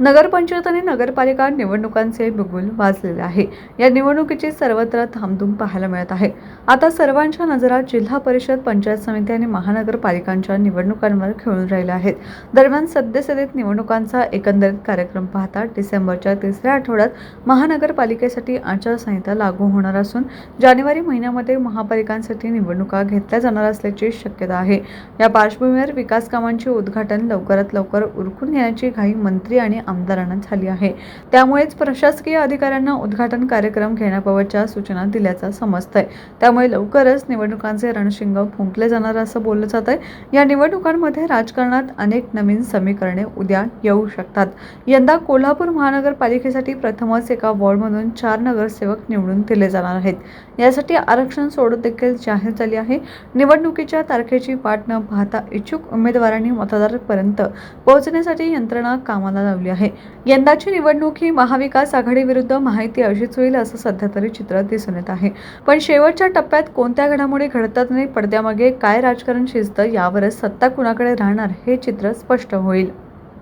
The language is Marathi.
नगरपंचायत आणि नगरपालिका निवडणुकांचे बिगुल वाजलेले आहे. या निवडणुकीची सर्वत्र धामधूम पाहायला मिळत आहे. आता सर्वांच्या नजरा जिल्हा परिषद पंचायत समिती आणि महानगरपालिकांच्या निवडणुकांवर खेळून राहिल्या आहेत. दरम्यान सद्यस्थितीत निवडणुकांचा एकंदरीत कार्यक्रम पाहता डिसेंबरच्या तिसऱ्या आठवड्यात महानगरपालिकेसाठी आचारसंहिता लागू होणार असून जानेवारी महिन्यामध्ये महापालिकांसाठी निवडणुका घेतल्या जाणार असल्याची शक्यता आहे. या पार्श्वभूमीवर विकास कामांचे उद्घाटन लवकरात लवकर उरकून घेण्याची घाई मंत्री आणि आमदारांना झाली आहे. त्यामुळेच प्रशासकीय अधिकाऱ्यांना उद्घाटन कार्यक्रम घेण्याबाबतच्या सूचना दिल्याचं समजतंय. त्यामुळे लवकरच निवडणुकांचे रणशिंग फुंकले जाणार असं बोललं जात आहे या निवडणुकांमध्ये राजकारणात अनेक नवीन समीकरणे उद्या येऊ शकतात. यंदा कोल्हापूर महानगरपालिकेसाठी प्रथमच एका वॉर्डमधून चार नगरसेवक निवडून दिले जाणार आहेत. यासाठी आरक्षण सोडत देखील जाहीर झाली आहे. निवडणुकीच्या तारखेची वाट न पाहता इच्छुक उमेदवारांनी मतदारापर्यंत पोहोचण्यासाठी यंत्रणा कामाला लावली आहे. यंदाची निवडणूक ही महाविकास आघाडीविरुद्ध माहिती अशीच होईल असं सध्या तरी चित्र दिसून येत आहे. पण शेवटच्या टप्प्यात कोणत्या घडामोडी घडतात आणि पडद्यामागे काय राजकारण शिजतं यावरच सत्ता कुणाकडे राहणार हे चित्र स्पष्ट होईल.